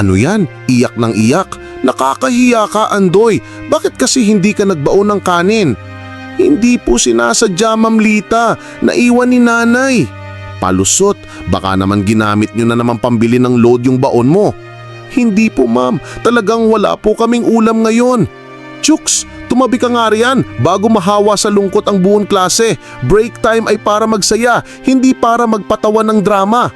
Ano yan? Iyak ng iyak. Nakakahiya ka, Andoy. Bakit kasi hindi ka nagbaon ng kanin? Hindi po sinasadya, Ma'am Lita. Naiwan ni nanay. Palusot, baka naman ginamit nyo na naman pambili ng load yung baon mo. Hindi po ma'am, talagang wala po kaming ulam ngayon. Chooks, tumabi ka nga riyan bago mahawa sa lungkot ang buong klase. Break time ay para magsaya, hindi para magpatawa ng drama.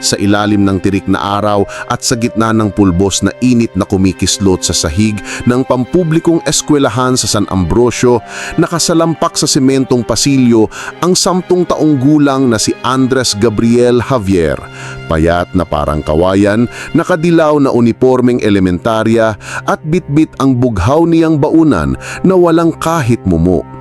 Sa ilalim ng tirik na araw at sa gitna ng pulbos na init na kumikislot sa sahig ng pampublikong eskwelahan sa San Ambrosio, nakasalampak sa sementong pasilyo ang sampung taong gulang na si Andres Gabriel Javier. Payat na parang kawayan, nakadilaw na uniformeng elementarya at bitbit ang bughaw niyang baunan na walang kahit mumo.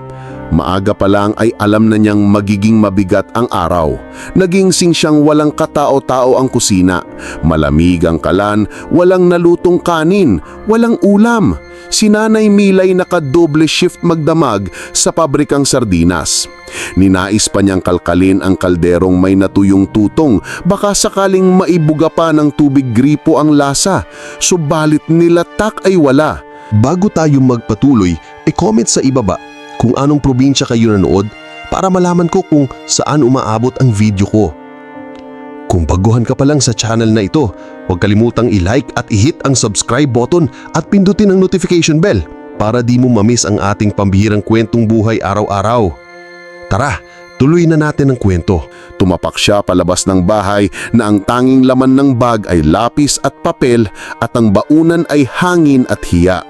Maaga pa lang ay alam na niyang magiging mabigat ang araw. Naging sing siyang walang katao-tao ang kusina. Malamig ang kalan, walang nalutong kanin, walang ulam. Si Nanay Milay nakadoble shift magdamag sa pabrikang sardinas. Ninais pa niyang kalkalin ang kalderong may natuyong tutong, baka sakaling maibuga pa ng tubig gripo ang lasa. Subalit nilatak ay wala. Bago tayo magpatuloy, e-comment sa ibaba kung anong probinsya kayo nanood para malaman ko kung saan umaabot ang video ko. Kung baguhan ka pa lang sa channel na ito, huwag kalimutang i-like at i-hit ang subscribe button at pindutin ang notification bell para di mo mamiss ang ating pambihirang kwentong buhay araw-araw. Tara, tuloy na natin ang kwento. Tumapak siya palabas ng bahay na ang tanging laman ng bag ay lapis at papel at ang baunan ay hangin at hiya.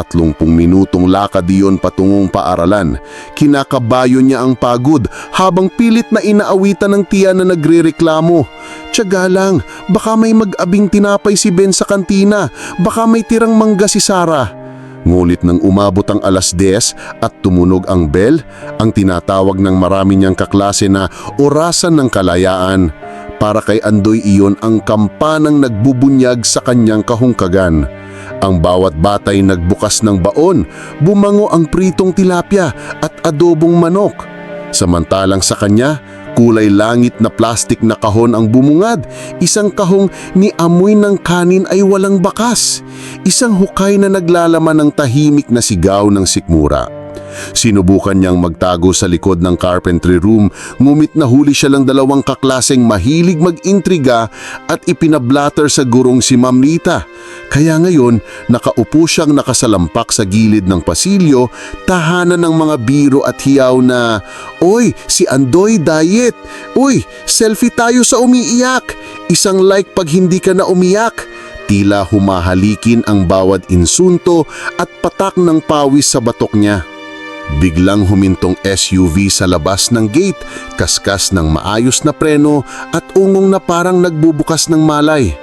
Tatlumpung minutong lakad iyon patungong paaralan. Kinakabayo niya ang pagod habang pilit na inaawitan ng tiya na nagrereklamo. Tiyaga lang, baka may mag-abing tinapay si Ben sa kantina, baka may tirang mangga si Sarah. Ngulit nang umabot ang alas 10 at tumunog ang bell, ang tinatawag ng marami niyang kaklase na orasan ng kalayaan. Para kay Andoy iyon ang kampanang nagbubunyag sa kanyang kahungkagan. Ang bawat batay nagbukas ng baon, bumango ang pritong tilapia at adobong manok. Samantalang sa kanya, kulay langit na plastik na kahon ang bumungad. Isang kahong ni amoy ng kanin ay walang bakas. Isang hukay na naglalaman ng tahimik na sigaw ng sikmura. Sinubukan niyang magtago sa likod ng carpentry room, ngumit nahuli siya lang dalawang kaklaseng mahilig mag-intriga at ipinablatter sa gurong si Ma'am Lita. Kaya ngayon, nakaupo siyang nakasalampak sa gilid ng pasilyo, tahanan ng mga biro at hiyaw na, Oy, si Andoy diet! Uy, selfie tayo sa umiiyak! Isang like pag hindi ka na umiyak! Tila humahalikin ang bawat insunto at patak ng pawis sa batok niya. Biglang humintong SUV sa labas ng gate, kaskas ng maayos na preno at ungong na parang nagbubukas ng malay.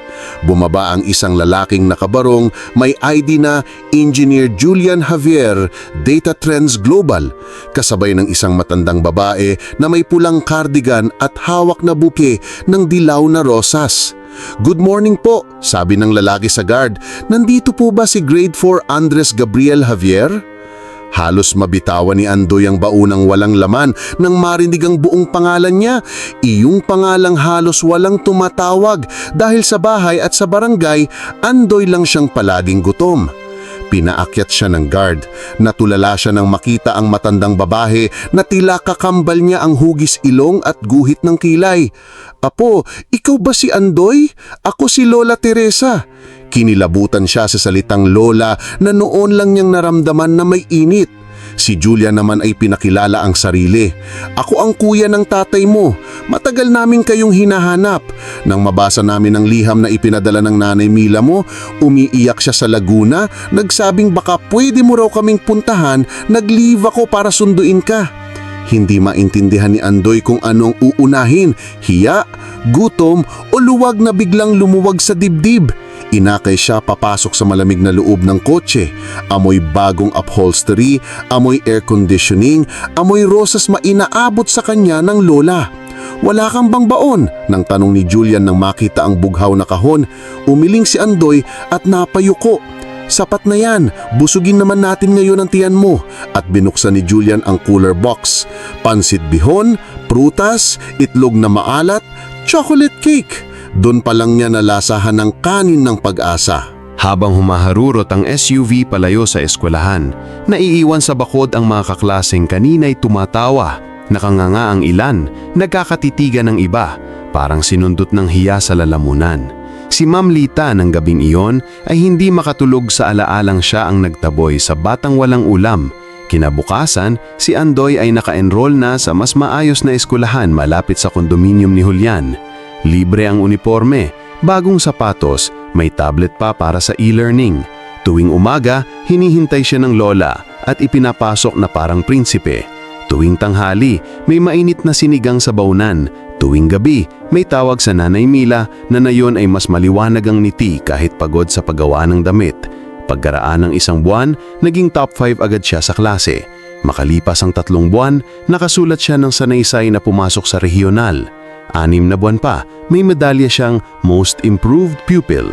Bumaba ang isang lalaking nakabarong, may ID na Engineer Julian Javier, Data Trends Global, kasabay ng isang matandang babae na may pulang cardigan at hawak na buke ng dilaw na rosas. Good morning po, sabi ng lalaki sa guard. Nandito po ba si Grade 4 Andres Gabriel Javier? Halos mabitawan ni Andoy ang baunang walang laman nang marinig ang buong pangalan niya. Iyong pangalang halos walang tumatawag dahil sa bahay at sa barangay, Andoy lang siyang palaging gutom. Pinaakyat siya ng guard. Natulala siya nang makita ang matandang babae na tila kakambal niya ang hugis ilong at guhit ng kilay. Apo, ikaw ba si Andoy? Ako si Lola Teresa. Kinilabutan siya sa salitang lola na noon lang niyang naramdaman na may init. Si Julia naman ay pinakilala ang sarili. Ako ang kuya ng tatay mo. Matagal namin kayong hinahanap. Nang mabasa namin ang liham na ipinadala ng nanay Mila mo, umiiyak siya sa Laguna, nagsabing baka pwede mo raw kaming puntahan, nag-leave ako para sunduin ka. Hindi maintindihan ni Andoy kung anong uunahin, hiya, gutom o luwag na biglang lumuwag sa dibdib. Inakay siya papasok sa malamig na loob ng kotse. Amoy bagong upholstery, amoy air conditioning, amoy rosas mainaabot sa kanya ng lola. Wala kang bang baon? Nang tanong ni Julian nang makita ang bughaw na kahon, umiling si Andoy at napayuko. Sapat na yan, busugin naman natin ngayon ang tiyan mo. At binuksan ni Julian ang cooler box. Pansit bihon, prutas, itlog na maalat, chocolate cake. Doon pa lang niya nalasahan ng kanin ng pag-asa. Habang humaharurot ang SUV palayo sa eskwelahan, naiiwan sa bakod ang mga kaklaseng kanina'y tumatawa, nakanganga ang ilan, nagkakatitigan ng iba, parang sinundot ng hiya sa lalamunan. Si Ma'am Lita ng gabing iyon ay hindi makatulog sa alaalang siya ang nagtaboy sa batang walang ulam. Kinabukasan, si Andoy ay naka-enroll na sa mas maayos na eskwelahan malapit sa kondominium ni Julian. Libre ang uniforme, bagong sapatos, may tablet pa para sa e-learning. Tuwing umaga, hinihintay siya ng lola at ipinapasok na parang prinsipe. Tuwing tanghali, may mainit na sinigang sa baunan. Tuwing gabi, may tawag sa Nanay Mila na nayon ay mas maliwanag ang ngiti kahit pagod sa paggawa ng damit. Pagkaraan ng isang buwan, naging top 5 agad siya sa klase. Makalipas ang tatlong buwan, nakasulat siya ng sanaysay na pumasok sa regional. Anim na buwan pa, may medalya siyang Most Improved Pupil.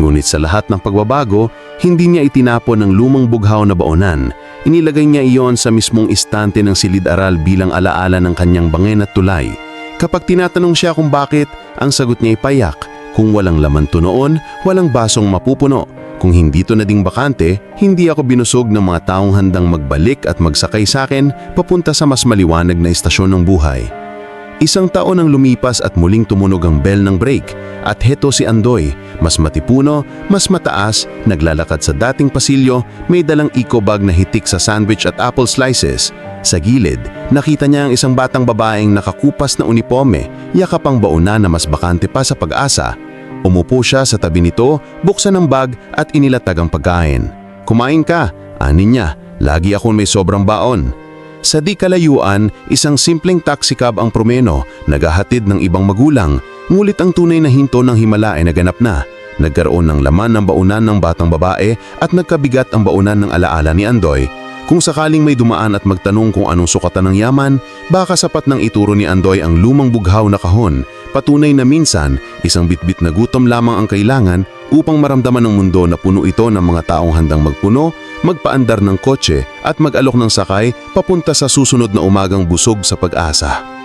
Ngunit sa lahat ng pagbabago, hindi niya itinapon ng lumang bughaw na baonan. Inilagay niya iyon sa mismong istante ng silid-aral bilang alaala ng kanyang bangin at tulay. Kapag tinatanong siya kung bakit, ang sagot niya ay payak. Kung walang laman to noon, walang basong mapupuno. Kung hindi to nading bakante, hindi ako binusog ng mga taong handang magbalik at magsakay sa akin papunta sa mas maliwanag na istasyon ng buhay. Isang taon ang lumipas at muling tumunog ang bell ng break at heto si Andoy, mas matipuno, mas mataas, naglalakad sa dating pasilyo, may dalang eco bag na hitik sa sandwich at apple slices. Sa gilid, nakita niya ang isang batang babaeng nakakupas na uniforme, yakap ang bauna na mas bakante pa sa pag-asa. Umupo siya sa tabi nito, buksan ang bag at inilatag ang pagkain. Kumain ka, anin niya, lagi akong may sobrang baon. Sa di kalayuan, isang simpleng taxi cab ang promeno, naghahatid ng ibang magulang, ngulit ang tunay na hinto ng himala ay naganap na. Nagkaroon ng laman ng baunan ng batang babae at nagkabigat ang baunan ng alaala ni Andoy. Kung sakaling may dumaan at magtanong kung anong sukatan ng yaman, baka sapat nang ituro ni Andoy ang lumang bughaw na kahon. Patunay na minsan, isang bitbit na gutom lamang ang kailangan upang maramdaman ng mundo na puno ito ng mga taong handang magpuno, magpaandar ng kotse at mag-alok ng sakay papunta sa susunod na umagang busog sa pag-asa.